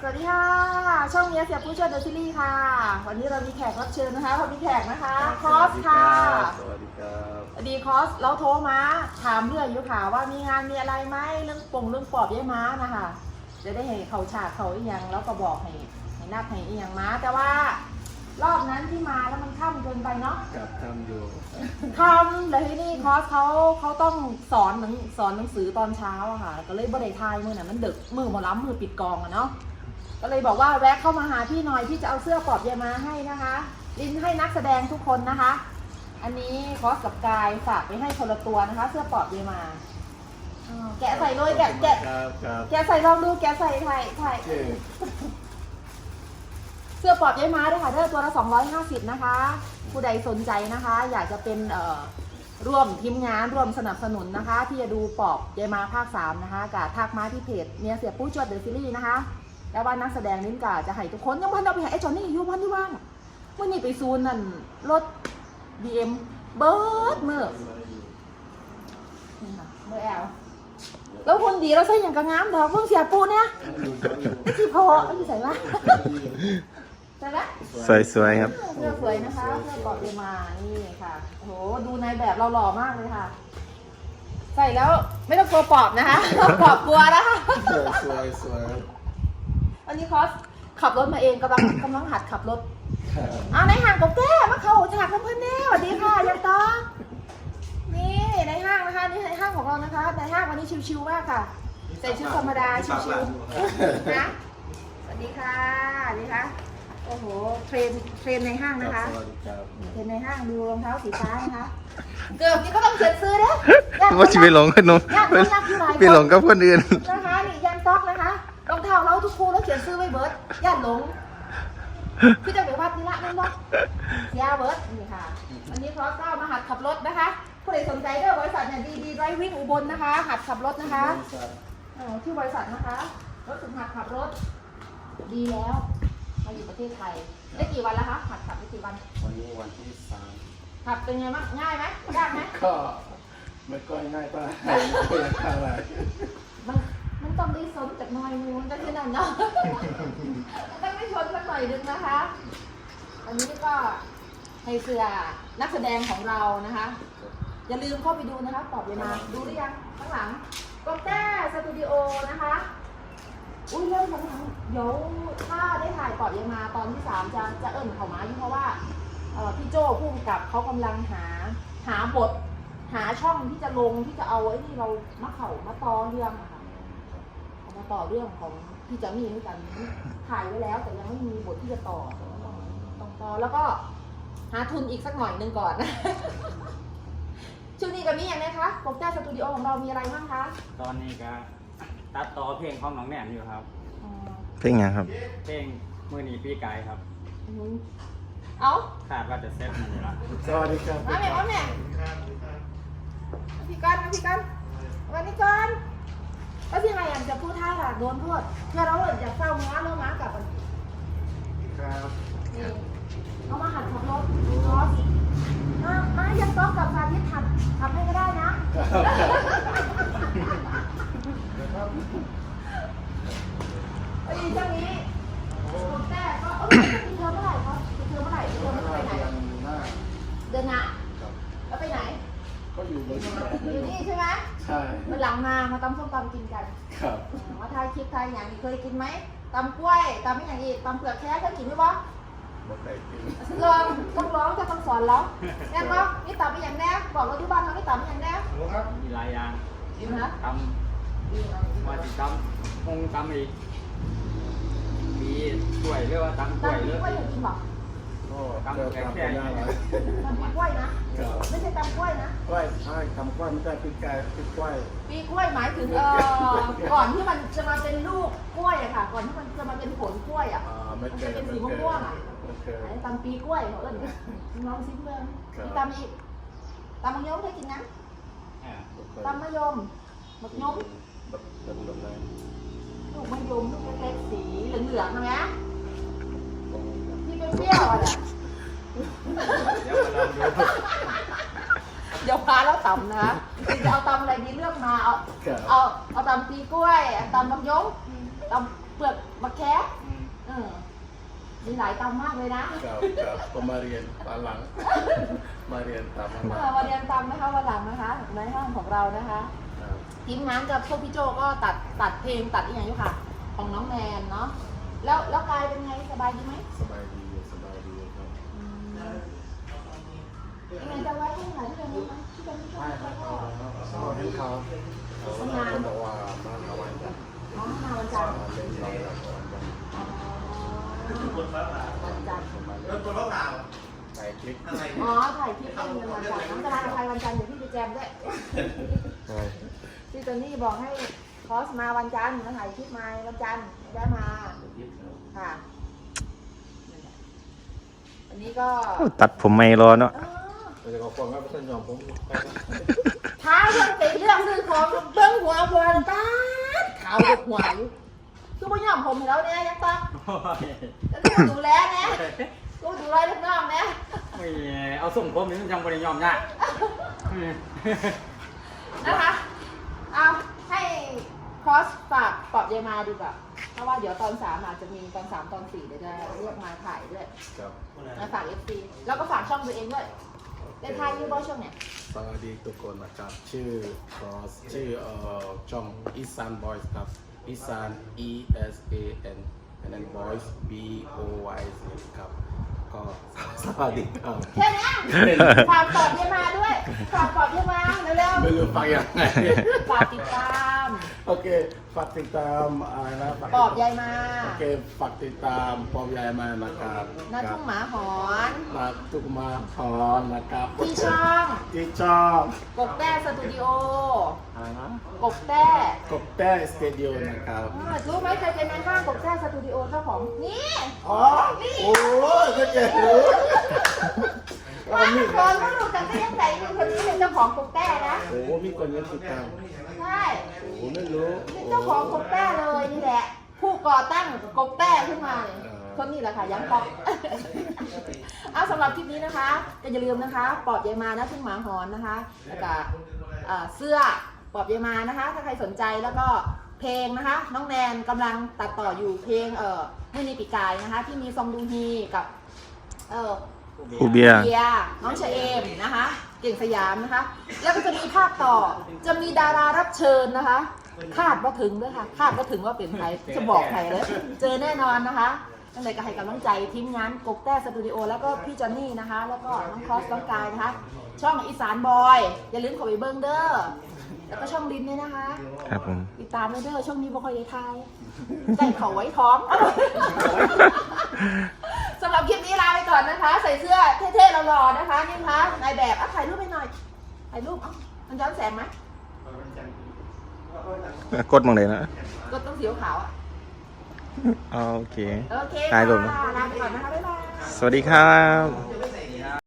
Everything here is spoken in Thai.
สวัสดีค่ะ ช่องเนี้ยเสียผู้ช่วยเดอะซีรีส์ค่ะ วันนี้เรามีแขกรับเชิญนะคะเรามีแขกนะคะ คอสค่ะสวัสดีครับสวัสดีคอสเราโทรมาถามเรื่องอยู่ค่ะว่ามีงานมีอะไรไหมเรื่องปงเรื่องปอบย้ายม้านะคะจะได้ให้เขาฉากเขาอีกอย่างแล้วก็บอกให้ให้นับให้อีกอย่างม้าแต่ว่ารอบนั้นที่มาแล้วมันค่ำเกินไปเนาะกับทำอยู่ทำแล้วที่นี่คอสเขาเขาต้องสอนหนังสอนหนังสือตอนเช้าอะค่ะ ก็เลยบ่ได้ทายมือน่ะมันดึกมือหมอล้ำมือปิดกองอะเนาะ ก็เลยบอกว่าแวะเข้ามาหาพี่หน่อยที่จะเอาเสื้อปลอบยายมาให้นะคะ ลินให้นักแสดงทุกคนนะคะ อันนี้คอสกับกายฝากไปให้คนละตัวนะคะ เสื้อปลอบยายมาอ่าแกะใส่เลยแกะแกะครับครับแกะใส่ลองดูแกะใส่ถ่ายถ่ายโอเคเสื้อปลอบยายม้าด้วยค่ะเด้อตัวละ250 นะคะ ผู้ใดสนใจนะคะ อยากจะเป็นเอ่อร่วมทีมงานร่วมสนับสนุนนะคะ ที่จะดูปอบยายม้าภาค 3 นะคะกับทักมาที่เพจเมียเสียผู้จวดเดอะซีรีส์นะคะ แล้วว่านักแสดงนิ้นกาจะให้ทุกคนยังพันเอาไปให้ไอ้จอนนี่อยู่พันที่ว่างเมื่อนี่ไปซูนนั่นรถ BM เบิร์ดเมื่อนี่ค่ะเมื่อแอลแล้วคนดีเราใส่อย่างกระงามดอกเพิ่งเสียปูเนี่ยไอ้ที่พอไอ้ที่ใส่ละใส่ละสวยสวยๆครับเสื้อสวยนะคะเสื้อเกาะเอวมานี่ค่ะโอ้โหดูในแบบเราหล่อมากเลยค่ะ ใส่แล้วไม่ต้องกลัวปอบนะคะปอบกลัวนะคะสวยสวยสวย วันนี้คอสขับรถมาเองกำลังกำลังหัดขับรถครับอ้าวในห้างกับแก้มาเข้าฉากเพื่อนๆแน่สวัสดีค่ะยังต้องนี่ในห้างนะคะนี่ในห้างของเรานะคะในห้างวันนี้ชิวๆมากค่ะใส่ชุดธรรมดาชิวๆนะสวัสดีค่ะสวัสดีค่ะโอ้โหเทรนเทรนในห้างนะคะสวัสดีครับเห็นในห้างดูรองเท้าสีฟ้านะคะเกือบนี่ก็ต้องเขียนซื้อเด้อว่าจะไปหลงขนมญาติคนรักอยู่หลายคนไปหลงกับคนอื่นนะคะนี่ยันต๊อกนะคะร องเท้าเราทุกคู่แล้วเขียนซื้อไว้เบิร์ดญาติหลงพี่จะไปวัดนี่ละนั่นวะเสียเบิร์ดนี่ค่ะวันนี้คอสเก้ามาหัดขับรถนะคะผู้ใดสนใจเด้อบริษัทเนี่ยดีดีไรวิ่งอุบลนะคะ หัดขับรถนะคะเออที่บริษัทนะคะรถถึงหัดขับรถ ดีแล้วมาอยู่ประเทศไทยได้กี่วันแล้วคะหัดขับได้กี่วัน วันนี้วันที่สามขับเป็นไงบ้างง่ายไหมยากไหมก็ไม่ค่อยง่ายเท่าไหร่ไม่ค่อยเท่าไหร่มันมัน ต้องได้สนจากหน้อยมูนกันที่นั่นเนาะต้องได้ชนสักหน่อยนึงนะคะอันนี้ก็ให้เสือนักแสดงของเรานะคะ อย่าลืมเข้าไปดูนะคะตอบเลยมาดูหรือยังข้างหลังก็แก้สตูดิโอนะคะอุ้ยเริ่มข้างหลังเดี๋ยวถ้าได้ถ่ายตอบยังมาตอนที่สามจะจะเอิ่นเขามาอยู่เพราะว่าเอ่อพี่โจ้พุ่มกับเขากำลังหาหาบท หาช่องที่จะลงที่จะเอาไอ้ที่เรามาเข่ามาต่อเรื่องอะค่ะเอา มาต่อเรื่องของพี่จะมีด้วยกันถ่ายไว้แล้ว แต่ยังไม่มีบทที่จะต่อต้องต้องต่อแล้วก็หาทุนอีกสักหน่อยหนึงก่อนช่วงนี้กับมีอย่างไรคะโปรแกรมสตูดิโอของเรามีอะไรบ้างคะตอนนี้ก็ตัดต่อเพลงของน้องแหนมอยู่ครับอ๋อเพลงยังครับ เพลงมือนีปีไกายครับอืมเอาคาดว่าจะเซ็ตมันอยู่ละสวัสดีครับมาแม่มาแม่พี่กันมาพี่กันวันนี้กัน ก็ที่ไงอยากจะพูดท่าล่ะโดนโทษเพื่อเราอยากเศร้าม้าเริ่มม้ากลับมันครับนี่เอามาหัดขับรถคอสมามายังต้องกับสาธิตทัดทำให้ก็ได้นะไอ้ช่างนี้ อยู่บนอยู่นี่ใช่ไหมใช่วันหลังมามาตำส้มตำกินกันครับมาทายคลิปทายอย่างนี้เคยกินไหมตำกล้วยตำไม่อย่างอีกตำเปลือกแค่เคยกินไหมบอบ่เคยกินลองต้องร้องจะต้องสอนร้องแน่นบอนี่ตำไม่อย่างแน่บอกเราที่บ้านเขานี่ตำไม่อย่างแน่ครับมีหลายอย่างนะตำว่าสิตำคงตำอีกมีกล้วยหรือว่าตำกล้วยตำหรืปีอกล้วยเคยกินบอ กก็เจอทำไปได้ไหมตำปีกล้วยนะครับไม่ใช่ตำกล้วยนะ กล้วยใช่ทำกล้วยไม่ใช่ปีกไก่ปีกล้วย ปีกล้วยหมายถึงเอ่อก่อนที่มันจะมาเป็นลูกกล้วยอะค่ะ ก่อนที่มันจะมาเป็นผลกล้วยอะอ่าไม่มันเคจะยเป็นไม่สีเคยม่วงๆอะไม่เคยอันนี้ตำปีกล้วยเขาเอิ้นลองซิเพื่อนครับ มีตำอีกตำมะยมเคยกินนะอ่าตำมะยมมะยมแบบแบบแบบไหนลูกมะยมลูกเล็กๆสีเหลืองๆใช่ไหมที่ เปรี้ยวๆอะน่ะเดี๋ยวมาลองดูเดี๋ยวพาแล้วตำนะคือจะเอาตำอะไรดีเลือกมาเอาครับเอาเอาตำปีกล้วยเอาตำมะยมตำเปลือกมะแคะมีหลายตำมากเลยนะกับกับก็มาเรียนตอนหลัง มาเรียนตามหลังเออมาเรียนตำนะคะวันหลังนะคะในห้องของเรานะคะครับทีมงานกับพวกพี่โจก็ตัดตัดเพลงตัดอีกอย่างอยู่ค่ะ ของน้องแมนเนาะแล้วแล้วกายเป็นไงสบายดีไหมสบายดีสบายดีครับอืม ยังไงจะไว้ให้หน่อยที่เป็นไหมที่เป็นที่ชอบไม่คแล้วก็เขาเห็นเขาเขาบอกว่ามาหาวันจันทร์น้อมาวันจันทร์มาเล่นเราแล้ววันจันทร์อ๋อวันจันทร์มาเล่นถ่ายคลิปอ๋อถ่ายคลิปเองวันจันทร์น้องจะลาใครวันจันทร์เดี๋ยวพี่ไปแจมด้วยใช่พี่จอนนี่บอกให้คอสมาวันจันทร์มาถ่ายคลิปมาวันจันทร์ได้มาค่ะ อันนี้ก็ตัดผมไม่รอเนาะเออแต่ก็ฟังว่าเป็นยอมผมท้าเรื่องติดเรื่องซื้อของเบิ้งหัวบอลตาดขาวดุหัวอยู่คือไม่ยอมผมให้แล้วเนี่ยยังต้องแล้วก็ดูแลเนี่ยก็ดูแลลูกน้องเนี่ยไม่เอาส่งผมนี่มันยังบริยอมยากนะคะ เอาให้คอสฝากปอบยายมาดีกว่า เพราะว่าเดี๋ยวตอนสามอาจจะมีตอนสามตอนสี่เดี๋ยวจะเรียกมาถ่ายด้วยครับมาฝากเอฟซีแล้วก็ฝากช่องตัวเองด้วยได้ทายยูบอช่องเนี่ยสวัสดีทุกคนนะครับ ชื่อครอสชื่อเอ่อช่องอีสานบอยส์ครับอีสาน E S A N and then boys B O Y Z ครับก็สวัสดีครับแค่เนี้ยฝากปอบยายมาด้วยฝากปอบยายมาเร็วไม่รู้ฟังยังไงๆฝากติดตาม โอเค ฝากติดตามอะไรนะฝากปอบยายมา โอเค ฝากติดตามปอบยายมานะครับหน้าทุ่งหมาหอนมาทุกมาพรนะครับ ที่ช่อง ที่ช่องกบแต้สตูดิโออะไรนะ กบแต้กบแต้สเตดิโอนะครับอ่ารู้ไหมใครเป็นในห้างกบแต้สตูดิโอเจ้าของนี่ อ๋อโอ้ก็เจ๋งรู้ ว่าทุกคนไม่รู้จักได้ยังไงเป็นคนที่เป็นเจ้าของกบแต้นะโอ้มีคนเล่นติดตามใช่โอ้ไม่รู้เป็นเจ้าของกบแต้เลยนี่แหละ ผู้ก่อตั้งกบแต้ขึ้นมาเลยคนนี้แหละค่ะยังปอกเอาสำหรับคลิปนี้นะคะก็อย่าลืมนะคะปอบยายมานะพึ่งหมาหอนนะคะแล้วก็เอ่อเสื้อปอบยายมานะคะ ถ้าใครสนใจแล้วก็เพลงนะคะ น้องแนนกำลังตัดต่ออยู่เพลงเอ่อไม่มีปีกายนะคะ ที่มีซองดูฮีกับเอ่อ ครูเบียร์ เบียร์น้องเชเอมนะคะ เก่งสยามนะคะ แล้วก็จะมีภาคต่อ จะมีดารารับเชิญนะคะ คาดว่าถึงด้วยค่ะ คาดว่าถึงว่าเป็นใคร จะบอกใครเลย เจอแน่นอนนะคะนั่นเลยก็ให้กำลังใจทีมงานกบแต้สตูดิโอแล้วก็พี่จอนนี่นะคะ แล้วก็น้องครอสน้องกายนะคะ ช่องอีสานบอย อย่าลืมเข้าไปเบิ้งเด้อ แล้วก็ช่องลินด้วยนะคะ ครับผม ติดตามด้วยเด้อช่วงนี้บ่ค่อยได้ทายใส่เขาไว้ท้อง สำหรับคลิปนี้ลาไปก่อนนะคะ ใส่เสื้อเท่ๆหล่อๆนะคะนี่คะนายแบบอะถ่ายรูปไปหน่อยถ่ายรูปเอ้ามันย้อนแสงไหมกดมองเลยนะก็ต้องสีขาวๆอะโอเคโอเคถ่ายรูปนะค่ะลาไปก่อนนะคะบ๊ายบายสวัสดีครับ